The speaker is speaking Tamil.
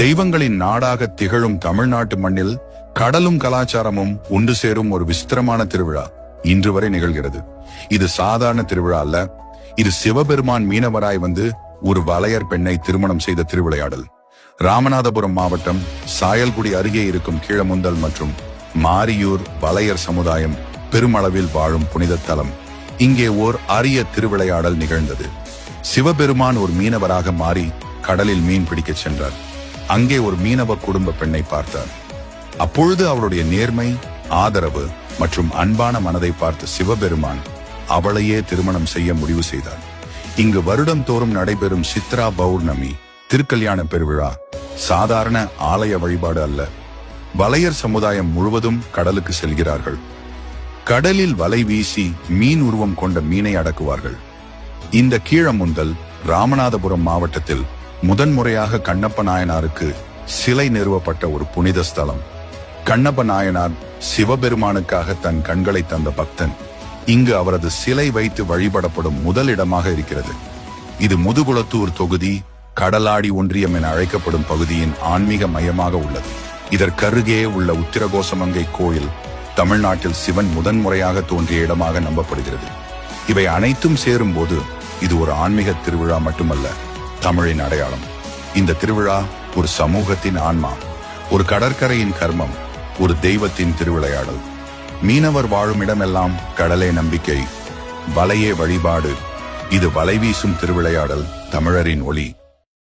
தெய்வங்களின் நாடாக திகழும் தமிழ்நாட்டு மண்ணில் கடலும் கலாச்சாரமும் ஒன்று சேரும் ஒரு விசித்திரமான திருவிழா இன்று வரை நிகழ்கிறது. இது சாதாரண திருவிழா அல்ல. இது சிவபெருமான் மீனவராய் வந்து ஒரு வலையர் பெண்ணை திருமணம் செய்த திருவிளையாடல். ராமநாதபுரம் மாவட்டம் சாயல்குடி அருகே இருக்கும் கீழமுந்தல் மற்றும் மாரியூர் வலையர் சமுதாயம் பெருமளவில் வாழும் புனித தலம். இங்கே ஓர் அரிய திருவிளையாடல் நிகழ்ந்தது. சிவபெருமான் ஒரு மீனவராக மாறி கடலில் மீன் பிடிக்கச் சென்றார். அங்கே ஒரு மீனவ குடும்ப பெண்ணை பார்த்தார். அப்பொழுது அவளுடைய நேர்மை ஆதரவு மற்றும் அன்பான மனதை பார்த்த சிவபெருமான் அவளையே திருமணம் செய்ய முடிவு செய்தார். இங்கு வருடம் தோறும் நடைபெறும் சித்ரா பௌர்ணமி திருக்கல்யாண பெருவிழா சாதாரண ஆலய வழிபாடு அல்ல. வலையர் சமுதாயம் முழுவதும் கடலுக்கு செல்கிறார்கள். கடலில் வலை வீசி மீன் உருவம் கொண்ட மீனை அடக்குவார்கள். இந்த கீழமுந்தல் ராமநாதபுரம் மாவட்டத்தில் முதன்முறையாக கண்ணப்ப நாயனாருக்கு சிலை நிறுவப்பட்ட ஒரு புனித ஸ்தலம். கண்ணப்ப நாயனார் சிவபெருமானுக்காக தன் கண்களை தந்த பக்தன். இங்கு அவரது சிலை வைத்து வழிபடப்படும் முதல் இடமாக இருக்கிறது. இது முதுகுளத்தூர் தொகுதி கடலாடி ஒன்றியம் என அழைக்கப்படும் பகுதியின் ஆன்மீக மையமாக உள்ளது. இதற்கருகே உள்ள உத்திரகோசமங்கை கோயில் தமிழ்நாட்டில் சிவன் முதன்முறையாக தோன்றிய இடமாக நம்பப்படுகிறது. இவை அனைத்தும் சேரும்போது இது ஒரு ஆன்மீக திருவிழா மட்டுமல்ல தமிழின் அடையாளம். இந்த திருவிழா ஒரு சமூகத்தின் ஆன்மா ஒரு கடற்கரையின் கர்மம் ஒரு தெய்வத்தின் திருவிளையாடல். மீனவர் வாழும் இடமெல்லாம் கடலே நம்பிக்கை வலையே வழிபாடு. இது வலை வீசும் திருவிளையாடல் தமிழரின் ஒளி.